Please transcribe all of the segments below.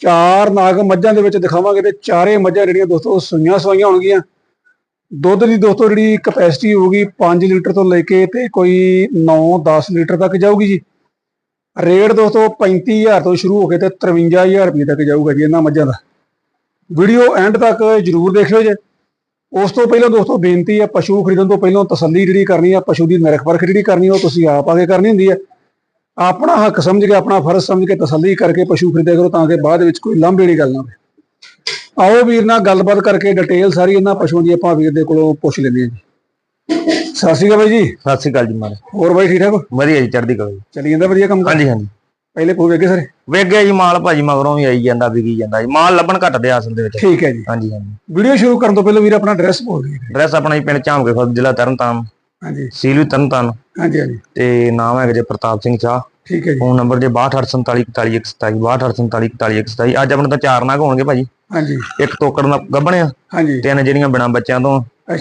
ਚਾਰ ਨਾਗ ਮੱਝਾਂ ਦੇ ਵਿੱਚ ਦਿਖਾਵਾਂਗੇ ਤੇ ਚਾਰੇ ਮੱਝਾਂ ਜਿਹੜੀਆਂ ਦੋਸਤੋ ਸੂਈਆਂ ਸਵਾਈਆਂ ਹੋਣਗੀਆਂ। ਦੁੱਧ ਦੀ ਦੋਸਤੋ ਜਿਹੜੀ ਕਪੈਸਿਟੀ ਹੋਊਗੀ 5 ਲੀਟਰ ਤੋਂ ਲੈ ਕੇ ਤੇ ਕੋਈ 9-10 ਲੀਟਰ ਤੱਕ ਜਾਊਗੀ ਜੀ। ਰੇਟ ਦੋਸਤੋ 35000 ਤੋਂ ਸ਼ੁਰੂ ਹੋ ਕੇ ਤੇ 53000 ਰੁਪਏ ਤੱਕ ਜਾਊਗਾ ਜੀ ਇਹਨਾਂ ਮੱਝਾਂ ਦਾ। ਵੀਡੀਓ ਐਂਡ ਤੱਕ ਜਰੂਰ ਦੇਖਿਓ ਜੇ। ਉਸ ਤੋਂ ਪਹਿਲਾਂ ਦੋਸਤੋ ਬੇਨਤੀ ਹੈ, ਪਸ਼ੂ ਖਰੀਦਣ ਤੋਂ ਪਹਿਲਾਂ ਤਸੱਲੀ ਜਿਹੜੀ ਕਰਨੀ ਆ ਪਸ਼ੂ ਦੀ ਨਰਖ ਪਰਖ ਜਿਹੜੀ ਕਰਨੀ ਉਹ ਤੁਸੀਂ ਆਪ ਆ ਕੇ ਕਰਨੀ ਹੁੰਦੀ ਹੈ। ਆਪਣਾ ਹੱਕ ਸਮਝ ਕੇ ਆਪਣਾ ਫਰਜ਼ ਸਮਝ ਕੇ ਤਸੱਲੀ ਕਰਕੇ ਪਸ਼ੂ ਖਰੀਦਿਆ ਕਰੋ ਤਾਂ ਕਿ ਬਾਅਦ ਵਿੱਚ ਕੋਈ ਵਾਲੀ ਗੱਲ ਨਾ ਹੋਵੇ। ਆਓ ਵੀਰ ਨਾਲ ਗੱਲਬਾਤ ਕਰਕੇ ਡਿਟੇਲ ਸਾਰੀ ਇਹਨਾਂ ਪਸ਼ੂਆਂ ਦੀ ਆਪਾਂ ਵੀਰ ਦੇ ਕੋਲੋਂ ਪੁੱਛ ਲੈਂਦੇ ਹਾਂ ਜੀ। ਸਤਿ ਸ਼੍ਰੀ ਅਕਾਲ ਬਾਈ ਜੀ। ਸਤਿ ਸ਼੍ਰੀ ਅਕਾਲ ਜੀ ਮਾਰੇ ਹੋਰ ਬਾਈ ਠੀਕ ਠਾਕ ਵਧੀਆ ਜੀ ਚੜ੍ਹਦੀ ਕਲਾ ਜੀ। ਚੱਲੀ ਜਾਂਦਾ ਵਧੀਆ ਕੰਮ ਹਾਂਜੀ ਹਾਂਜੀ। ਪਹਿਲੇ ਪੂਰੇ ਵੇਗੇ ਸਾਰੇ? ਵੇਖ ਗਿਆ ਜੀ ਮਾਲ ਭਾਜੀ ਮਗਰੋਂ ਵੀ ਆਈ ਜਾਂਦਾ ਵਿਕੀ ਜਾਂਦਾ ਜੀ। ਮਾਲ ਲੱਭਣ ਘੱਟਦੇ ਆ ਅਸਲ ਦੇ ਵਿੱਚ। ਠੀਕ ਹੈ ਜੀ। ਹਾਂਜੀ ਹਾਂਜੀ। ਵੀਡੀਓ ਸ਼ੁਰੂ ਕਰਨ ਤੋਂ ਪਹਿਲਾਂ ਵੀਰ ਆਪਣਾ ਐਡਰੈਸ ਬੋਲ ਦਿਓ। ਐਡਰੈਸ ਆਪਣਾ ਜੀ ਪਿੰਡ ਝਾਮਕੇ ਜ਼ਿਲ੍ਹਾ ਤਰਨਤਾਰਨ। ਹਾਂਜੀ। ਸੀਲ ਵੀ ਤਰਨਤਾਰਨ ਹਾਂਜੀ ਹਾਂਜੀ। ਤੇ ਨਾਮ ਹੈਗਾ ਜੀ ਪ੍ਰਤਾਪ ਸਿੰਘ ਚਾਹ ਠੀਕ ਹੈ ਜੀ। ਫੋਨ ਨੰਬਰ ਜੇ 6247414127 6247414127 ਅੱਜ ਆਪਣੇ ਤਾਂ ਚਾਰ ਨਾਗ ਹੋਣਗੇ ਭਾਜੀ। ਹਾਂਜੀ। ਇੱਕ ਤੋਕੜ ਦਾ ਗੱਭਣਿਆ ਹਾਂਜੀ। ਤਿੰਨ ਜਿਹੜੀਆਂ ਬਿਨਾਂ ਬੱਚਿਆਂ ਤੋਂ।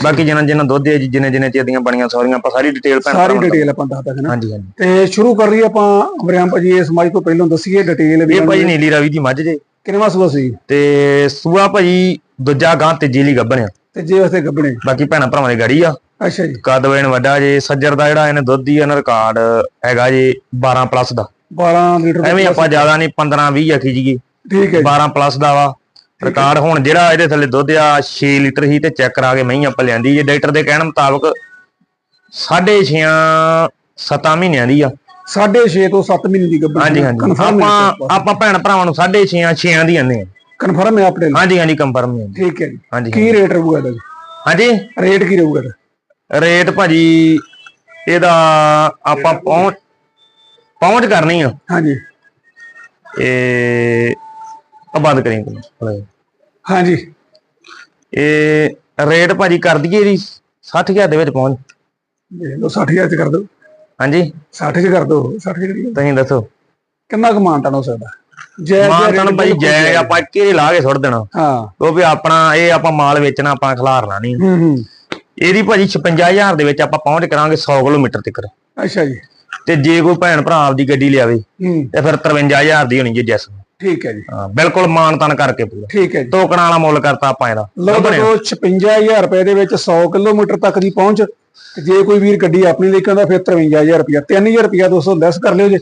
ਬਾਕੀ ਜਿਹਨਾਂ ਜਿਹਨਾਂ ਦੁੱਧ ਹੈ ਜੀ ਜਿੰਨੇ ਜਿੰਨੇ ਚੀਜ਼ਾਂ ਬਣੀਆਂ ਸਾਰੀਆਂ ਆਪਾਂ ਸਾਰੀ ਡਿਟੇਲ ਭੈਣ ਸਾਰੀ ਡਿਟੇਲ ਆਪਾਂ ਦੱਸ ਦਾਂਗੇ ਹਾਂਜੀ ਹਾਂਜੀ। ਤੇ ਸ਼ੁਰੂ ਕਰ ਲਈ ਆਪਾਂ ਅਮਰਿਆਮ ਭਾਜੀ ਇਸ ਸਮਾਜ ਤੋਂ ਪਹਿਲਾਂ ਦੱਸੀਏ ਡਿਟੇਲ ਇਹ ਭਾਜੀ ਨੀਲੀ ਰਾਵੀ ਦੀ ਮੱਝ ਜੇ। ਕਿੰਨਵਾਂ ਸੂਆ ਸੀ? ਤੇ ਸੂਆ ਭਾਜੀ ਦੂਜਾ ਗਾਂ ਤੀਜੀ ਲਈ ਗੱਭਣਿਆ। ਤੇ ਜੇ ਵਾਸਤੇ ਗੱਬਣੇ ਬਾਕੀ ਭੈਣਾਂ ਭਰਾਵਾਂ ਦੀ ਗਾੜੀ ਆ। ਅੱਛਾ ਜੀ। ਕੱਦ ਵੇਣ ਵੱਡਾ ਜੇ ਸੱਜਰ ਦਾ ਜਿਹੜਾ ਇਹਨੇ ਦੁੱਧ ਦੀ ਇਹਨਾਂ ਰਿਕਾਰਡ ਹੈਗਾ ਜੀ 12 ਪਲੱਸ ਦਾ। 12 ਲੀਟਰ ਐਵੇਂ ਆਪਾਂ ਜ਼ਿਆਦਾ ਨਹੀਂ 15 20 ਆਖੀ ਜੀਗੀ ਠੀਕ ਹੈ ਜੀ। 12 ਪਲੱਸ ਦਾ ਵਾ। ਰਿਕਾਰਡ ਹੁਣ ਜਿਹੜਾ ਇਹਦੇ ਥੱਲੇ ਦੁੱਧ ਆ 6 ਲੀਟਰ ਹੀ ਤੇ ਚੈੱਕ ਕਰਾ ਕੇ ਮਹੀਂ ਆਪਾਂ ਲਿਆਂਦੀ। ਜੇ ਡਾਕਟਰ ਦੇ ਕਹਿਣ ਮੁਤਾਬਕ 6.5 7 ਮਹੀਨਿਆਂ ਦੀ ਆ। 6.5 ਤੋਂ 7 ਮਹੀਨੇ ਦੀ ਗੱਬਣ ਹਾਂਜੀ ਹਾਂਜੀ। ਆਪਾਂ ਆਪਾਂ। ਭੈਣ ਭਰਾਵਾਂ ਨੂੰ 6.5 6 ਦੀ ਆਨੇ ਆ। ਕਨਫਰਮ ਹੈ ਆਪਣੇ ਹਾਂਜੀ ਹਾਂਜੀ ਕੰਫਰਮ ਹੈ ਠੀਕ ਹੈ ਜੀ। ਹਾਂਜੀ ਕੀ ਰੇਟ ਰਹੂਗਾ ਇਹਦਾ ਜੀ? ਹਾਂਜੀ? ਰੇਟ ਕੀ ਰਹੂਗਾ ਇਹਦਾ? ਰੇਟ ਭਾਜੀ ਇਹਦਾ ਆਪਾਂ ਪਹੁੰਚ ਪਹੁੰਚ ਕਰਨੀ ਆ। ਹਾਂਜੀ। ਇਹ ਆ ਬੰਦ ਕਰੀ ਤੂੰ। ਹਾਂਜੀ। ਇਹ ਰੇਟ ਭਾਜੀ ਕਰ ਦਈਏ ਇਹਦੀ 60000 ਦੇ ਵਿੱਚ ਪਹੁੰਚ। ਦੇਖ ਲਓ 60000 ਚ ਕਰ ਦਿਓ। ਹਾਂਜੀ। 60 ਚ ਕਰ ਦਿਓ 60 ਚ ਕਰੀਏ ਤੁਸੀਂ ਦੱਸੋ। ਕਿੰਨਾ ਕੁ ਮਾਨਟਨ ਹੋ ਸਕਦਾ? ਜੈ ਮਾਨ ਤੁਹਾਨੂੰ ਭਾਈ ਜੈ ਆਪਾਂ ਇੱਕੇ ਲਾ ਕੇ ਸੁੱਟ ਦੇਣਾ। ਹਾਂ। ਉਹ ਵੀ ਆਪਣਾ ਇਹ ਆਪਾਂ ਮਾਲ ਵੇਚਣਾ ਆਪਾਂ ਖਿਲਾਰਨਾ ਨਹੀਂ। ਹੂੰ ਹੂੰ। ਇਹਦੀ ਭਾਜੀ 56000 ਦੇ ਵਿੱਚ ਆਪਾਂ ਪਹੁੰਚ ਕਰਾਂਗੇ 100 ਕਿਲੋਮੀਟਰ ਤੱਕ। ਅੱਛਾ ਜੀ। ਤੇ ਜੇ ਕੋਈ ਭੈਣ ਭਰਾ ਆਪਦੀ ਗੱਡੀ ਲਿਆਵੇ ਤੇ ਫਿਰ 53000 ਦੀ ਹੋਣੀ ਜੀ ਜੈਸ ਠੀਕ ਹੈ ਜੀ। ਹਾਂ ਬਿਲਕੁਲ ਮਾਨ ਤਨ ਕਰਕੇ ਪੂਰਾ। ਠੀਕ ਹੈ ਜੀ। ਟੋਕਣ ਵਾਲਾ ਮੁੱਲ ਕਰਤਾ ਆਪਾਂ ਇਹਦਾ। ਲਓ ਦੇਖੋ 56000 ਰੁਪਏ ਦੇ ਵਿੱਚ 100 ਕਿਲੋਮੀਟਰ ਤੱਕ ਦੀ ਪਹੁੰਚ। ਜੇ ਕੋਈ ਵੀਰ ਗੱਡੀ ਆਪਣੀ ਲੈ ਕੇ ਆਉਂਦਾ ਫਿਰ 53000 ਰੁਪਇਆ। 3000 ਰੁਪਇਆ ਦੋਸਤੋ ਲੈਸ ਕਰ ਲਿਓ ਜੇ।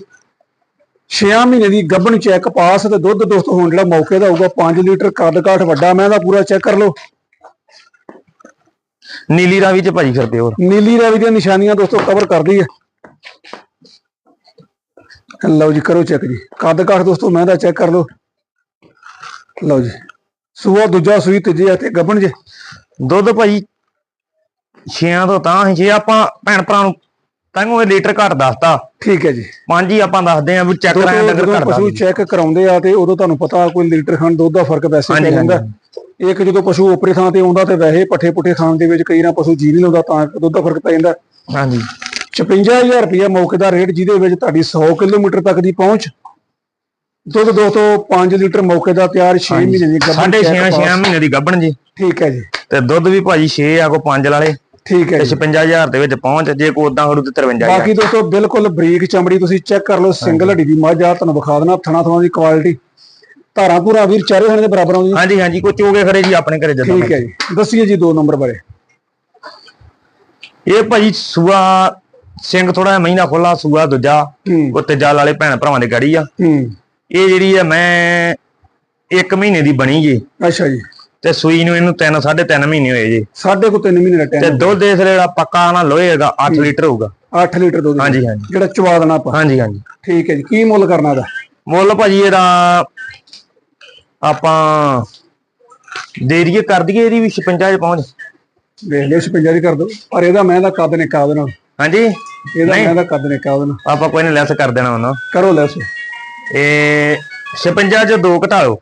6 ਮਹੀਨੇ ਦੀ ਗੱਭਣ ਚੈੱਕ ਪਾਸ ਤੇ ਦੁੱਧ ਦੋਸਤੋ ਹੁਣ ਜਿਹੜਾ ਮੌਕੇ ਦਾ ਹੋਊਗਾ 5 ਲੀਟਰ ਕੱਦ ਕਾਠ ਵੱਡਾ ਮੈਂ ਦਾ ਪੂਰਾ ਚੈੱਕ ਕਰ ਲਓ। ਨੀਲੀ ਰਾਵੀ ਚ ਭਾਜੀ ਫਿਰਦੇ ਹੋਰ। ਨੀਲੀ ਰਾਵੀ ਦੀਆਂ ਨਿਸ਼ਾਨੀਆਂ ਦੋਸਤੋ ਕਵਰ ਕਰਦੀ ਹੈ ਲਓ ਜੀ ਕਰੋ ਚੈੱਕ ਜੀ। ਕੱਦ ਕਾਠ ਦੋਸਤੋ ਮੈਂ ਦਾ ਚੈੱਕ ਕਰ ਲਓ। ਲਓ ਜੀ। ਸੂਆ ਦੂਜਾ ਸੂਈ ਤੀਜੇ ਅਤੇ ਗੱਭਣ ਜੇ। ਦੁੱਧ ਭਾਜੀ ਛੇਆਂ ਤੋਂ ਤਾਂ ਹੀ ਜੇ ਆਪਾਂ ਭੈਣ ਭਰਾ ਨੂੰ ਤੈਨੂੰ ਇਹ ਲੀਟਰ ਘੱਟ ਦੱਸਤਾ। ਠੀਕ ਹੈ ਜੀ। ਪੰਜ ਹੀ ਆਪਾਂ ਦੱਸਦੇ ਆ ਵੀ ਚੈੱਕ ਪਸ਼ੂ ਕਰਾਉਂਦੇ ਆ ਤੇ ਉਦੋਂ ਤੁਹਾਨੂੰ ਪਤਾ ਕੋਈ ਲੀਟਰ ਖਾਣ ਦੁੱਧ ਦਾ ਫ਼ਰਕ ਵੈਸੇ ਪੈ ਜਾਂਦਾ ਇੱਕ ਜਦੋਂ ਪਸ਼ੂ ਉਪਰੇ ਥਾਂ ਤੇ ਆਉਂਦਾ ਤੇ ਵੈਸੇ ਪੱਠੇ ਪੁੱਠੇ ਖਾਣ ਦੇ ਵਿੱਚ ਕਈ ਨਾ ਪਸ਼ੂ ਜੀ ਨਹੀਂ ਲਾਉਂਦਾ ਤਾਂ ਦੁੱਧ ਦਾ ਫ਼ਰਕ ਪੈ ਜਾਂਦਾ। ਹਾਂਜੀ। 55000 ਰੁਪਏ ਮੌਕੇ ਦਾ ਰੇਟ ਜਿਹਦੇ ਵਿੱਚ ਤੁਹਾਡੀ 100 ਕਿਲੋਮੀਟਰ ਤੱਕ ਦੀ ਪਹੁੰਚ। ਦੁੱਧ ਦੋਸਤੋ 5 ਲੀਟਰ ਮੌਕੇ ਦਾ ਤਿਆਰ 6 ਮਹੀਨੇ ਦੀ ਗੱਭਣ ਸਾਢੇ check ਛੇ pass। ਛੇ ਮਹੀਨੇ ਦੀ ਗੱਭਣ ਜੀ। ਠੀਕ ਹੈ ਜੀ। ਤੇ ਦੁੱਧ ਵੀ ਭਾਜੀ 6 ਆ ਕੋ 5 ਵਾਲੇ ਠੀਕ ਹੈ ਜੀ। 56000 ਦੇ ਵਿੱਚ ਪਹੁੰਚ ਜੇ ਕੋ ਉਦਾਂ ਹੋਰੂ ਤੇ 53000 ਬਾਕੀ ਦੋਸਤੋ ਬਿਲਕੁਲ ਬਰੀਕ ਚਮੜੀ ਤੁਸੀਂ ਚੈੱਕ ਕਰ ਲਓ ਸਿੰਗਲ ਹੱਡੀ ਦੀ ਮੱਝ ਆ ਤੁਹਾਨੂੰ ਵਿਖਾ ਦੇਣਾ ਥਣਾ ਥਣਾ ਦੀ ਕੁਆਲਿਟੀ ਧਾਰਾਂ ਪੂਰਾ ਵੀਰ ਚਾਰੇ ਹਣੇ ਦੇ ਬਰਾਬਰ ਆਉਂਦੀ ਹਾਂਜੀ ਹਾਂਜੀ ਕੋ ਚੋਗੇ ਖਰੇ ਜੀ ਆਪਣੇ ਘਰੇ ਜਦੋਂ ਠੀਕ ਹੈ ਜੀ। ਦੱਸੀਏ ਜੀ ਦੋ ਨੰਬਰ ਬਾਰੇ। ਇਹ ਭਾਜੀ ਸੂਆ ਸਿੰਘ ਥੋੜਾ ਮਹੀਨਾ ਖੋਲਾ ਸੂਆ ਦੂਜਾ ਉਹ ਤੇਜਾ ਵਾਲੇ ਭੈਣ ਭਰਾਵਾਂ ਦੀ ਗਾੜੀ ਆ। ਇਹ ਜਿਹੜੀ ਆ ਮੈਂ ਇੱਕ ਮਹੀਨੇ ਦੀ ਬਣੀ ਜੀ। ਅੱਛਾ ਜੀ। ਤੇ ਸੂਈ ਨੂੰ ਇਹਨੂੰ 3 3.5 ਮਹੀਨੇ ਹੋਏ ਜੀ। ਸਾਢੇ ਕੋ 3 ਮਹੀਨੇ ਦਾ ਤੇ ਟਾਈਮ ਦੁੱਧ ਇਸ ਜਿਹੜਾ ਪੱਕਾ ਨਾ ਲੋਹੇ ਹੈਗਾ 8 ਲੀਟਰ ਹੋਊਗਾ। 8 ਲੀਟਰ ਦੁੱਧ। ਹਾਂਜੀ ਹਾਂਜੀ। ਜਿਹੜਾ ਚਵਾ ਦੇਣਾ ਆਪਾਂ। ਹਾਂਜੀ ਹਾਂਜੀ। ਠੀਕ ਹੈ ਜੀ। ਕੀ ਮੁੱਲ ਕਰਨਾ ਦਾ ਮੁੱਲ ਭਾਜੀ ਇਹਦਾ ਆਪਾਂ ਦੇ ਦਈਏ ਕਰ ਦਈਏ ਇਹਦੀ ਵੀ 56 ਚ ਪਹੁੰਚ। ਵੇਖ ਲਿਓ 56 ਦੀ ਕਰ ਦੋ ਪਰ ਇਹਦਾ ਮੈਂ ਦਾ ਕੱਦ ਨਿਕਾ ਦੇਣਾ। ਹਾਂਜੀ? ਇਹਦਾ ਮੈਂ ਦਾ ਕੱਦ ਨਿਕਾ ਦੇਣਾ। ਆਪਾਂ ਕੋਈ ਨਹੀਂ ਲੈਸ ਕਰ ਦੇਣਾ ਉਹਨਾਂ। ਕਰੋ ਲੈਸ। ਇਹ 56 ਚ ਦੋ ਘਟਾ ਲਓ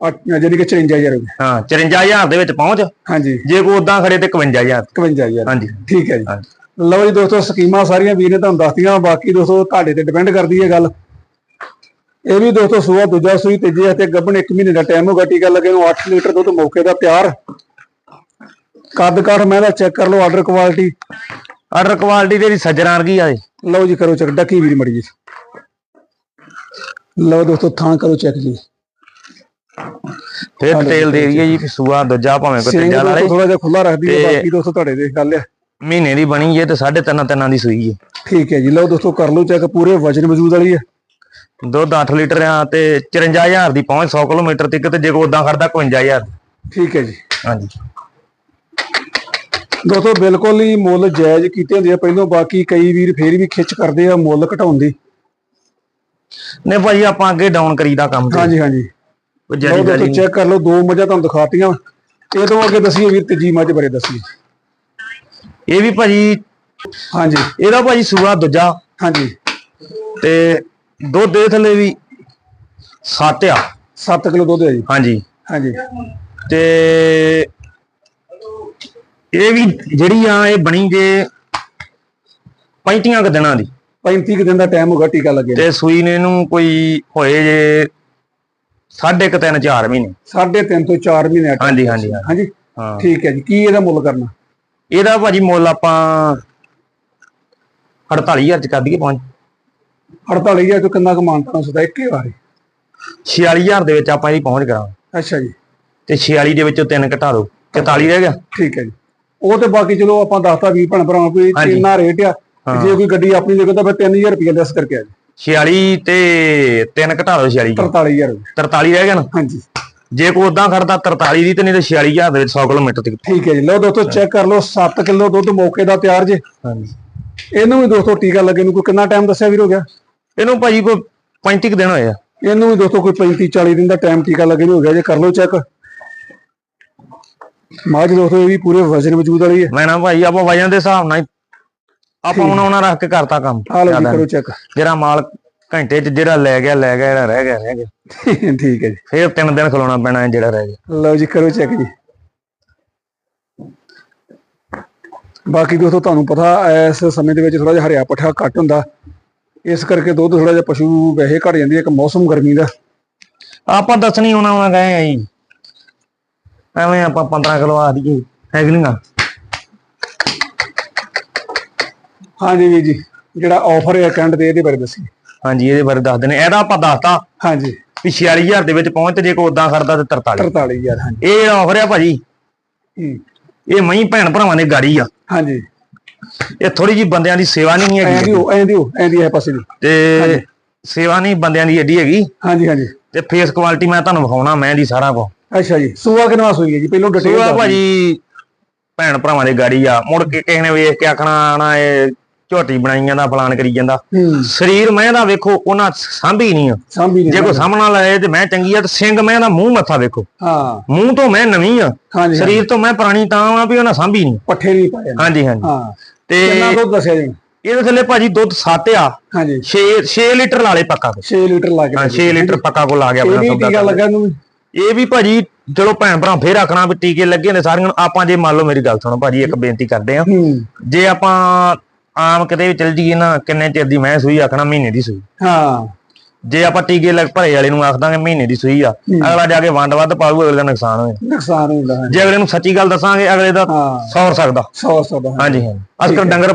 ਜਾਣੀ ਕਿ 54000 ਹੋ ਗਿਆ। ਹਾਂ 54000 ਦੇ ਵਿੱਚ ਪਹੁੰਚ। ਹਾਂਜੀ। ਜੇ ਕੋਈ ਉਦਾਂ ਖੜੇ ਤੇ 51000 51000 ਹਾਂਜੀ। ਠੀਕ ਹੈ ਜੀ। ਲਓ ਜੀ ਦੋਸਤੋ ਸਕੀਮਾਂ ਸਾਰੀਆਂ ਵੀਰ ਨੇ ਤੁਹਾਨੂੰ ਦੱਸਤੀਆਂ। ਬਾਕੀ ਦੋਸਤੋ ਤੁਹਾਡੇ ਤੇ ਡਿਪੈਂਡ ਕਰਦੀ ਹੈ ਗੱਲ। ਇਹ ਵੀ ਦੋਸਤੋ ਸੂਆ ਦੂਜਾ ਸੂਈ ਤੀਜੇ ਅਤੇ ਗੱਭਣ 1 ਮਹੀਨੇ ਦਾ ਟਾਈਮ ਹੋਗਾ ਟੀਕਾ ਲੱਗੇ ਨੂੰ 8 ਲੀਟਰ ਦੁੱਧ ਮੌਕੇ ਦਾ ਤਿਆਰ। ਕੱਦ ਕਾਠ ਮੈਂ ਦਾ ਚੈੱਕ ਕਰ ਲਓ ਆਰਡਰ ਕੁਆਲਿਟੀ ਆਰਡਰ ਕੁਆਲਿਟੀ ਤੇਰੀ ਸੱਜਣਾ ਵਰਗੀ ਆ। ਲਓ ਜੀ ਕਰੋ ਚੈੱਕ ਡੱਕੀ ਵੀਰ ਮੜੀ ਜੀ। ਲਓ ਦੋਸਤੋ ਥਾਂ ਕਰੋ ਚੈੱਕ ਜੀ। ਫਿਰ ਡਿਟੇਲ ਦੇ ਦਈਏ ਜੀ। ਕਿ ਸੂਆ ਦੂਜਾ ਭਾਵੇਂ ਕੋਈ ਸਿੰਘ ਤੀਜਾ ਲਾ ਲੇ ਦੋਸਤੋ ਥੋੜਾ ਜਿਹਾ ਖੁੱਲਾ ਰੱਖਦੀ ਹੈ ਤੇ- ਬਾਕੀ ਦੋਸਤੋ ਤੁਹਾਡੇ ਦੇ ਗੱਲ ਹੈ ਮਹੀਨੇ ਦੀ ਬਣੀ ਜੇ ਤੇ ਸਾਢੇ ਤਿੰਨ ਤਿੰਨਾਂ ਦੀ ਸੂਈ ਹੈ ਠੀਕ ਹੈ ਜੀ ਲਓ ਦੋਸਤੋ ਕਰ ਲਓ ਚੈੱਕ ਪੂਰੇ ਵਜਨ ਮੌਜੂਦ ਵਾਲੀ ਹੈ ਦੁੱਧ 8 ਲੀਟਰ ਆ ਤੇ 54000 ਦੀ ਪਹੁੰਚ 100 ਕਿਲੋਮੀਟਰ ਤੱਕ ਤੇ ਜੇ ਕੋਈ ਉਦਾਂ ਖੜਦਾ 51000 ਠੀਕ ਹੈ ਜੀ। ਹਾਂਜੀ। ਦੋਸਤੋ ਬਿਲਕੁਲ ਹੀ ਮੁੱਲ ਜਾਇਜ਼ ਕੀਤੇ ਹੁੰਦੇ ਆ। ਪਹਿਲੋਂ ਬਾਕੀ ਕਈ ਵੀਰ ਫੇਰ ਵੀ ਖਿੱਚ ਕਰਦੇ ਆ ਮੁੱਲ ਘਟਾਉਣ ਦੀ। ਨੇ ਭਾਜੀ ਆਪਾਂ ਅੱਗੇ ਡਾਊਨ ਕਰੀਦਾ ਕੰਮ ਤੇ। ਹਾਂਜੀ ਹਾਂਜੀ। ਦੋਸਤੋ ਜਾਰੀ ਚੈੱਕ ਕਰ ਲਓ ਦੋ ਮੱਝਾਂ ਤੁਹਾਨੂੰ ਦਿਖਾਤੀਆਂ। ਇਹ ਤੋਂ ਅੱਗੇ ਦੱਸੀਏ ਵੀਰ ਤੀਜੀ ਮੱਝ ਬਾਰੇ ਦੱਸੀਏ। ਇਹ ਵੀ ਭਾਜੀ ਹਾਂਜੀ। ਇਹਦਾ ਭਾਜੀ ਸੂਆ ਦੂਜਾ। ਹਾਂਜੀ। ਤੇ ਦੁੱਧ ਦੇ ਥੱਲੇ ਵੀ 7 ਆ। 7 ਕਿਲੋ ਦੁੱਧ ਹੈ ਜੀ। ਹਾਂਜੀ। ਹਾਂਜੀ। ਤੇ ਇਹ ਵੀ ਜਿਹੜੀ ਆ ਇਹ ਬਣੀ ਜੇ 35 ਕੁ ਦਿਨਾਂ ਦੀ। 35 ਕੁ ਦਿਨ ਦਾ ਟਾਈਮ ਹੋਗਾ ਟੀਕਾ ਲੱਗੇ ਤੇ ਸੂਈ ਨੇ ਇਹਨੂੰ ਕੋਈ ਹੋਏ ਜੇ ਸਾਢੇ ਕੁ ਤਿੰਨ ਚਾਰ ਮਹੀਨੇ। ਸਾਢੇ ਤਿੰਨ ਤੋਂ 4 ਮਹੀਨੇ ਹਾਂਜੀ ਹਾਂਜੀ ਹਾਂਜੀ। ਹਾਂਜੀ। ਹਾਂ। ਠੀਕ ਹੈ ਜੀ। ਕੀ ਇਹਦਾ ਮੁੱਲ ਕਰਨਾ? ਇਹਦਾ ਭਾਜੀ ਮੁੱਲ ਆਪਾਂ 48000 ਚ ਕਰ ਦਈਏ ਪਹੁੰਚ। 48000 ਤੋਂ ਕਿੰਨਾ ਕਮਾਨਤਾ ਹੁੰਦਾ ਇੱਕੇ ਵਾਰੀ। 46000 ਦੇ ਵਿੱਚ ਆਪਾਂ ਇਹਦੀ ਪਹੁੰਚ ਕਰਾਂਗੇ। ਅੱਛਾ ਜੀ। ਤੇ 46 ਦੇ ਵਿੱਚੋਂ ਤਿੰਨ ਘਟਾ ਦਿਓ। 44 ਰਹਿ ਗਿਆ। ਠੀਕ ਹੈ ਜੀ। ਉਹ ਤੇ ਬਾਕੀ ਚਲੋ ਆਪਾਂ ਦੱਸਤਾ ਵੀ ਭੈਣ ਭਰਾਵਾਂ ਕੋਈ। ਇੰਨਾ ਰੇਟ ਆ। ਤੇ ਜੇ ਕੋਈ ਗੱਡੀ ਆਪਣੀ ਦੇਖੋ ਤਾਂ ਫਿਰ 3000 ਰੁਪਏ ਲੈਸ ਕਰਕੇ ਆ ਜੀ। 46 ਤੇ ਤਿੰਨ ਘਟਾ ਦਿਓ 46 ਚੋਂ। 43000 ਰੁਪਏ 43 ਰਹਿ ਗਿਆ ਨਾ? ਹਾਂਜੀ। ਜੇ ਕੋਈ ਉਦਾਂ ਖੜਦਾ 43 ਦੀ ਤੇ ਨਹੀਂ ਤੇ 46000 ਦੇ ਵਿੱਚ 100 ਕਿਲੋਮੀਟਰ ਤੱਕ ਠੀਕ ਹੈ ਜੀ। ਲਓ ਦੋਸਤੋ ਚੈੱਕ ਕਰ ਲਓ 7 ਕਿਲੋ ਦੁੱਧ ਮੌਕੇ ਦਾ ਤਿਆਰ ਜੇ। ਹਾਂਜੀ। ਇਹਨੂੰ ਵੀ ਦੋਸਤੋ ਟੀਕਾ ਲੱਗੇ ਨੂੰ ਕੋਈ ਕਿੰਨਾ ਟਾਈਮ ਦੱਸਿਆ ਵੀਰ ਹੋ ਗਿਆ? ਇਹਨੂੰ ਭਾਜੀ ਕੋਈ 35 ਕੁ ਦਿਨ ਹੋਏ ਆ। ਇਹਨੂੰ ਵੀ ਦੋਸਤੋ ਕੋਈ 35 40 ਦਿਨ ਦਾ ਟਾਈਮ ਟੀਕਾ ਲੱਗੇ ਨੂੰ ਹੋ ਗਿਆ ਜੇ ਕਰ ਲਓ ਚੈੱਕ ਮਾਝ ਦੋਸਤੋ ਇਹ ਵੀ ਪੂਰੇ ਵਜਨ ਵਜੂਦ ਵਾਲੀ ਹੈ। ਮੈਂ ਨਾ ਭਾਈ ਆਪਾਂ ਵਜਨ ਦੇ ਹਿਸਾਬ ਨਾਲ ਹੀ ਆਪਾਂ ਉਹਨਾਂ ਉਹਨਾਂ ਰੱਖ ਕੇ ਕਰਤਾ ਕੰਮ। ਆ ਲਓ ਜੀ ਜ਼ਿਆਦਾ ਕਰੋ ਚੈੱਕ ਜਿਹੜਾ ਮਾਲ ਘੰਟੇ 'ਚ ਜਿਹੜਾ ਲੈ ਗਿਆ ਲੈ ਗਿਆ ਜਿਹੜਾ ਰਹਿ ਗਿਆ ਰਹਿ ਗਿਆ। ਠੀਕ ਹੈ ਜੀ। ਫੇਰ ਤਿੰਨ ਦਿਨ ਖਲੋਣਾ ਪੈਣਾ ਹੈ ਜਿਹੜਾ ਰਹਿ ਗਿਆ। ਲਓ ਜੀ ਕਰੋ ਚੈੱਕ ਜੀ। ਬਾਕੀ ਦੋਸਤੋ ਤੁਹਾਨੂੰ ਪਤਾ ਇਸ ਸਮੇਂ ਦੇ ਵਿੱਚ ਥੋੜਾ ਜਿਹਾ ਹਰਿਆ ਪੱਠਾ ਘੱਟ ਹੁੰਦਾ। ਇਸ ਕਰਕੇ ਦੁੱਧ ਥੋੜਾ ਜਿਹਾ ਪਸ਼ੂ ਵੈਸੇ ਘਟ ਜਾਂਦੀ ਹੈ ਇੱਕ ਮੌਸਮ ਗਰਮੀ ਦਾ। ਆਪਾਂ ਦੱਸਣੀ ਉਹਨਾਂ ਉਹਨਾਂ ਗਏ ਆ ਜੀ। ਐਵੇਂ ਆਪਾਂ 15 ਕਿਲੋ ਆ ਦਈਏ ਹੈ ਕਿ ਨਹੀਂ ਗਾ? ਹਾਂਜੀ ਵੀਰ ਜੀ ਜਿਹੜਾ ਆਫਰ ਹੈ ਕੈਂਡ ਦੇ ਇਹਦੇ ਬਾਰੇ ਦੱਸੀ। ਹਾਂਜੀ ਇਹਦੇ ਬਾਰੇ ਦੱਸ ਦਿੰਦੇ ਇਹਦਾ ਆਪਾਂ ਦੱਸਤਾ ਹਾਂਜੀ। ਵੀ 46000 ਦੇ ਵਿੱਚ ਪਹੁੰਚ ਤੇ ਜੇ ਕੋਈ ਉਦਾਂ ਖੜਦਾ ਤੇ 43 43000 ਹਾਂਜੀ। ਇਹ ਆਫਰ ਆ ਭਾਜੀ ਇਹ ਮਈ ਭੈਣ ਭਰਾਵਾਂ ਦੀ ਗਾੜੀ ਆ। ਹਾਂਜੀ। ਇਹ ਥੋੜੀ ਜੀ ਬੰਦਿਆਂ ਦੀ ਸੇਵਾ ਨਹੀਂ ਐਂ ਹੈਗੀ ਦੀ ਹੋ ਐਂ ਦੀ ਹੋ ਐਂ ਦੀ ਹੈ ਪਾਸੇ ਦੀ। ਤੇ ਸੇਵਾ ਨਹੀਂ ਬੰਦਿਆਂ ਦੀ ਏਡੀ ਹੈਗੀ। ਹਾਂਜੀ ਹਾਂਜੀ। ਤੇ ਫੇਸ ਕੁਆਲਿਟੀ ਮੈਂ ਤੁਹਾਨੂੰ ਵਿਖਾਉਣਾ ਮੈਂ ਦੀ ਸਾਰਾ ਕੁਝ ਅੱਛਾ ਜੀ ਸੂਆ ਕਿਨਵਾ ਸੂਈ ਹੈ ਜੀ? ਪਹਿਲਾਂ ਡਿਟੇਲ ਸੂਆ ਭਾਜੀ ਭੈਣ ਭਰਾਵਾਂ ਦੀ ਗਾੜੀ ਆ। ਮੁੜ ਕੇ ਕਿਸੇ ਨੇ ਵੇਖ ਕੇ ਆਖਣਾ ਨਾ ਇਹ ਝੋਟੀ ਬਣਾਈ ਜਾਂਦਾ ਫਲਾਨ ਕਰੀ ਜਾਂਦਾ। ਸਰੀਰ ਮੈਂ ਦਾ ਵੇਖੋ ਉਹਨਾਂ ਸਾਂਭੀ ਨਹੀਂ ਆ। ਸਾਂਭੀ ਨੇ ਜੇ ਕੋਈ ਸਾਹਮਣਾ ਲਾਏ ਤੇ ਮੈਂ ਚੰਗੀ ਆ ਤੇ ਸਿੰਘ ਮੈਂ ਦਾ ਮੂੰਹ ਮੱਥਾ ਵੇਖੋ। ਹਾਂ। ਮੂੰਹ ਤੋਂ ਮੈਂ ਨਵੀਂ ਆ। ਸਰੀਰ ਤੋਂ ਮੈਂ ਪੁਰਾਣੀ ਤਾਂ ਆ ਵੀ ਉਹਨਾਂ ਸਾਂਭੀ ਨਹੀਂ। ਪੱਠੇ ਨਹੀਂ ਪਾਏ। ਹਾਂਜੀ ਹਾਂਜੀ। ਹਾਂ। ਤੇ ਕਿੰਨਾ ਦੁੱਧ ਦੱਸਿਆ ਜੀ? ਇਹਦੇ ਥੱਲੇ ਭਾਜੀ ਦੁੱਧ 7 ਆ। ਹਾਂਜੀ। 6 6 ਲੀਟਰ ਲਾ ਲੇ ਪੱਕਾ 6 ਲੀਟਰ ਲਾ ਕੇ ਹਾਂ 6 ਲੀਟਰ ਪੱਕਾ ਕੋ ਲਾ ਗਿਆ ਇਹ ਆਪਣਾ ਟੀਕਾ ਲੱਗਾ ਨੂੰ ਇਹ ਵੀ ਭਾਜੀ ਚਲੋ ਭੈਣ ਭਰਾ ਫੇਰ ਆਖਣਾ ਵੀ ਟੀਕੇ ਲੱਗੇ ਨੇ ਸਾਰਿਆਂ ਨੂੰ। ਆਪਾਂ ਜੇ ਮੰਨ ਲਓ ਮੇਰੀ ਗੱਲ ਸੁਣੋ ਭਾਜੀ ਇੱਕ ਬੇਨਤੀ ਕਰਦੇ ਆ ਹੂੰ। ਜੇ ਆਪਾਂ ਆਮ ਕਿਤੇ ਵੀ ਚਲ ਜੀਏ ਨਾ ਕਿੰਨੇ ਚਿਰ ਦੀ ਮੈਂ ਸੂਈ ਆਖਣਾ ਮਹੀਨੇ ਦੀ ਸੂਈ ਹਾਂ। ਜੇ ਆਪਾਂ ਟੀਕੇ ਲੱਗ ਭਰੇ ਵਾਲੇ ਨੂੰ ਆਖ ਦਾਂਗੇ ਮਹੀਨੇ ਦੀ ਸੂਈ ਆ ਅਗਲਾ ਜਾ ਕੇ ਵੰਡ ਵੱਧ ਪਾਊ ਅਗਲੇ ਦਾ ਨੁਕਸਾਨ ਹੋਏ। ਨੁਕਸਾਨ ਹੁੰਦਾ ਹੈ। ਜੇ ਅਗਲੇ ਨੂੰ ਸੱਚੀ ਗੱਲ ਦੱਸਾਂਗੇ ਅਗਲੇ ਦਾ ਹਾਂ। ਸੌਰ ਸਕਦਾ। 100 100 ਦਾ ਹਾਂਜੀ ਹਾਂਜੀ। ਕੱਲ੍ਹ ਡੰਗਰ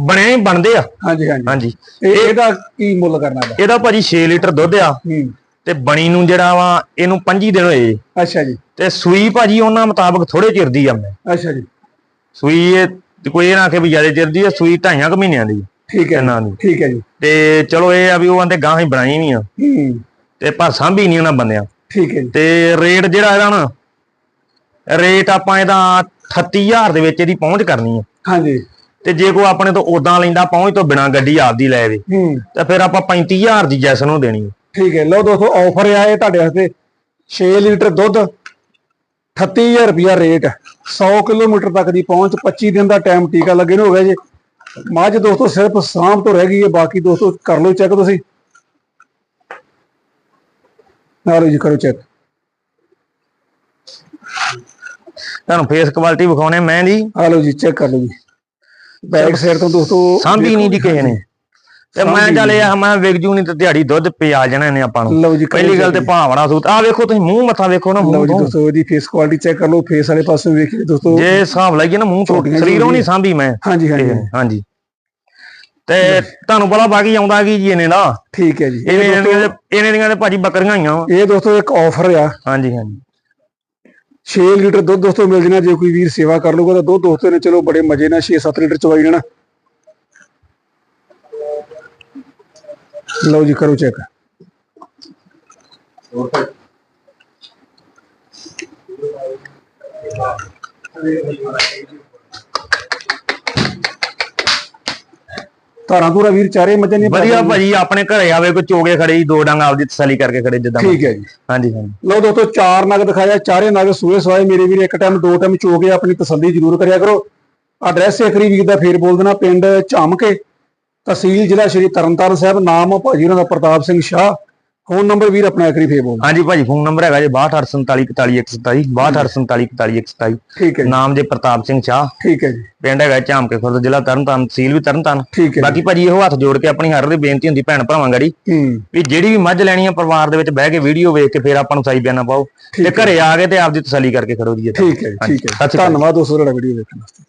ਬਣਿਆ ਹੀ ਬਣਦੇ ਆ। ਹਾਂਜੀ ਹਾਂਜੀ। ਹਾਂਜੀ। ਇਹ ਇਹਦਾ ਕੀ ਮੁੱਲ ਕਰਨਾ ਦਾ ਇਹਦਾ ਭਾਜੀ 6 ਲੀਟਰ ਦੁੱਧ ਆ ਹੂੰ। ਤੇ ਬਣੀ ਨੂੰ ਜਿਹੜਾ ਵਾ ਇਹਨੂੰ 25 ਦਿਨ ਹੋਏ। ਅੱਛਾ ਜੀ। ਤੇ ਸੂਈ ਭਾਜੀ ਉਹਨਾਂ ਮੁਤਾਬਕ ਥੋੜੇ ਚਿਰ ਦੀ ਆ ਮੈਂ। ਅੱਛਾ ਜੀ। ਸੂਈ ਇਹ ਕੋਈ ਇਹ ਨਾ ਕਿ ਵੀ ਜ਼ਿਆਦਾ ਚਿਰ ਦੀ ਆ ਸੂਈ ਢਾਈਆਂ ਕੁ ਮਹੀਨਿਆਂ ਦੀ ਠੀਕ ਹੈ ਇਹਨਾਂ ਦੀ ਠੀਕ ਹੈ ਜੀ। ਤੇ ਚਲੋ ਇਹ ਆ ਵੀ ਉਹ ਆਂਦੇ ਗਾਂ ਹੀ ਬਣਾਈ ਨਹੀਂ ਆ। ਹੂੰ। ਤੇ ਪਰ ਸਾਂਭੀ ਨਹੀਂ ਉਹਨਾਂ ਬੰਦਿਆਂ। ਠੀਕ ਹੈ ਜੀ। ਤੇ ਰੇਟ ਜਿਹੜਾ ਇਹਦਾ ਨਾ ਰੇਟ ਆਪਾਂ ਇਹਦਾ 38000 ਦੇ ਵਿੱਚ ਇਹਦੀ ਪਹੁੰਚ ਕਰਨੀ ਆ। ਹਾਂਜੀ। ਤੇ ਜੇ ਕੋਈ ਆਪਣੇ ਤੋਂ ਉਦਾਂ ਲੈਂਦਾ ਪਹੁੰਚ ਤੋਂ ਬਿਨਾ ਗੱਡੀ ਆਪਦੀ ਲੈ ਵੇ ਹੂੰ। ਤੇ ਫਿਰ ਆਪਾਂ 35000 ਦੀ ਜੈਸ ਨੂੰ ਦੇਣੀ ਆ। ਠੀਕ ਹੈ। ਲਓ ਦੋਸਤੋ ਆਫਰ ਆ ਇਹ ਤੁਹਾਡੇ ਵਾਸਤੇ। 6 ਲੀਟਰ ਦੁੱਧ 38000 ਰੁਪਿਆ ਰੇਟ। 100 ਕਿਲੋਮੀਟਰ ਤੱਕ ਦੀ ਪਹੁੰਚ 25 ਦਿਨ ਦਾ ਟਾਈਮ ਟੀਕਾ ਲੱਗੇ ਨੂੰ ਹੋ ਗਿਆ ਜੀ। ਮੱਝ ਦੋਸਤੋ ਸਿਰਫ ਸਾਂਭ ਤੋਂ ਰਹਿ ਗਈ ਹੈ ਬਾਕੀ ਦੋਸਤੋ ਕਰ ਲਓ ਚੈੱਕ ਤੁਸੀਂ। ਨਾਲ ਜੀ ਕਰੋ ਚੈੱਕ ਤੁਹਾਨੂੰ ਫੇਸ ਕੁਆਲਿਟੀ ਵਿਖਾਉਣੇ ਮੈਂ ਦੀ ਆ ਲਓ ਜੀ ਚੈੱਕ ਕਰ ਲਓ ਜੀ। ਬੈਕ ਸਾਈਡ ਤੋਂ ਦੋਸਤੋ ਸਾਂਭੀ ਨਹੀਂ ਦੀ ਕਿਸੇ ਨੇ। ਤੇ ਮੈਂ ਚੱਲ ਇਹ ਮੈਂ ਵਿਕ ਜੂ ਨਹੀਂ ਤੇ ਦਿਹਾੜੀ ਦੁੱਧ ਪਿਆ ਜਾਣਾ ਇਹਨੇ ਆਪਾਂ ਨੂੰ। ਲਓ ਜੀ ਪਹਿਲੀ ਗੱਲ ਤੇ ਭਾਵਨਾ ਸੂਤ। ਆ ਵੇਖੋ ਤੁਸੀਂ ਮੂੰਹ ਮੱਥਾ ਵੇਖੋ ਨਾ ਮੂੰਹ ਤੋਂ। ਦੋਸਤੋ ਇਹਦੀ ਫੇਸ ਕੁਆਲਿਟੀ ਚੈੱਕ ਕਰ ਲਓ ਫੇਸ ਵਾਲੇ ਪਾਸੇ ਵੇਖੀਏ ਦੋਸਤੋ। ਜੇ ਹਿਸਾਬ ਲਾਈਏ ਨਾ ਮੂੰਹ ਤੋਂ। ਸਰੀਰੋਂ। ਨਹੀਂ ਸਾਂਭੀ ਮੈਂ। ਹਾਂਜੀ ਹਾਂਜੀ ਹਾਂਜੀ। ਤੇ ਤੁਹਾਨੂੰ ਪਤਾ ਬਾਕੀ ਆਉਂਦਾ ਕੀ ਜੀ ਇਹਨੇ ਦਾ। ਠੀਕ ਹੈ ਜੀ। ਇਹਨੇ ਦੀਆਂ ਇਹਨੇ ਦੀਆਂ ਤੇ ਭਾਜੀ ਬੱਕਰੀਆਂ ਹੋਈਆਂ ਵਾ। ਇਹ ਦੋਸਤੋ ਇੱਕ ਆਫਰ ਆ। ਹਾਂਜੀ ਹਾਂਜੀ। 6 ਲੀਟਰ ਦੁੱਧ ਦੋਸਤੋ ਮਿਲ ਜਣਾ ਜੇ ਕੋਈ ਵੀਰ ਸੇਵਾ ਕਰ ਲੂਗਾ ਤਾਂ ਦੁੱਧ ਦੋਸਤੋ ਨੇ ਚਲੋ ਬੜੇ ਮਜ਼ੇ ਨਾਲ 6-7 ਲੀਟਰ ਚਵਾਈ ਜਾਣਾ ਲਓ ਜੀ ਕਰੋ ਚੈੱਕ ਧਾਰਾਂ ਧੂਰਾ ਵੀਰ ਚਾਰੇ ਮੱਝਾਂ ਨਹੀਂ ਵਧੀਆ ਭਾਜੀ ਆਪਣੇ ਘਰੇ ਆਵੇ ਕੋਈ ਚੋਗੇ ਖੜੇ ਜੀ ਦੋ ਡੰਗ ਆਪਦੀ ਤਸੱਲੀ ਕਰਕੇ ਖੜੇ ਜਿੱਦਾਂ ਠੀਕ ਹੈ ਜੀ। ਹਾਂਜੀ ਹਾਂਜੀ। ਲਓ ਦੋਸਤੋ ਚਾਰ ਨਗ ਦਿਖਾਇਆ ਚਾਰੇ ਨਗ ਸੂਏ ਸਵਾਏ। ਮੇਰੇ ਵੀਰ ਇੱਕ ਟਾਈਮ ਦੋ ਟਾਈਮ ਚੋ ਕੇ ਆਪਣੀ ਤਸੱਲੀ ਜ਼ਰੂਰ ਕਰਿਆ ਕਰੋ। ਐਡਰੈਸ ਇੱਕ ਵਾਰੀ ਵੀਰ ਦਾ ਫੇਰ ਬੋਲ ਦੇਣਾ ਪਿੰਡ ਝਾਮਕੇ। ਤਹਿਸੀਲ ਜ਼ਿਲ੍ਹਾ ਸ਼੍ਰੀ ਤਰਨਤਾਰਨ ਸਾਹਿਬ ਨਾਮ ਭਾਜੀ ਉਹਨਾਂ ਦਾ ਪ੍ਰਤਾਪ ਸਿੰਘ ਸ਼ਾਹ। ਫੋਨ ਨੰਬਰ ਵੀਰ ਆਪਣਾ ਵਾਰੀ ਫੇਰ ਬੋਲ। ਹਾਂਜੀ ਭਾਜੀ ਫੋਨ ਨੰਬਰ ਹੈਗਾ ਜੀ 6284444127 6284444127 ਠੀਕ ਹੈ ਨਾਮ ਜੇ ਪ੍ਰਤਾਪ ਸਿੰਘ ਚਾਹ ਠੀਕ ਹੈ ਜੀ। ਪਿੰਡ ਹੈਗਾ ਝਾਮਕੇ ਖੁਰਦ ਜ਼ਿਲ੍ਹਾ ਤਰਨਤਾਰਨ ਤਹਿਸੀਲ ਵੀ ਤਰਨਤਾਰਨ। ਠੀਕ ਹੈ ਬਾਕੀ ਭਾਜੀ ਇਹੋ ਹੱਥ ਜੋੜ ਕੇ ਆਪਣੀ ਹਰ ਦੀ ਬੇਨਤੀ ਹੁੰਦੀ ਭੈਣ ਭਰਾਵਾਂ ਗੜੀ ਵੀ ਜਿਹੜੀ ਵੀ ਮੱਝ ਲੈਣੀ ਆ ਪਰਿਵਾਰ ਦੇ ਵਿੱਚ ਬਹਿ ਕੇ ਵੀਡੀਓ ਵੇਖ ਕੇ ਫਿਰ ਆਪਾਂ ਨੂੰ ਸਹੀ ਬਿਆਨਾ ਪਾਓ। ਤੇ ਘਰੇ ਆ ਕੇ ਤੇ ਆਪਦੀ ਤਸੱਲੀ ਕਰਕੇ ਖੜੋ ਜੀ। ਠੀਕ ਹੈ ਠੀਕ ਹੈ। ਧੰਨਵਾਦ ਦੋਸਤੋ ਵੀਡੀਓ ਦੇਖਣ ਵਾਸਤੇ।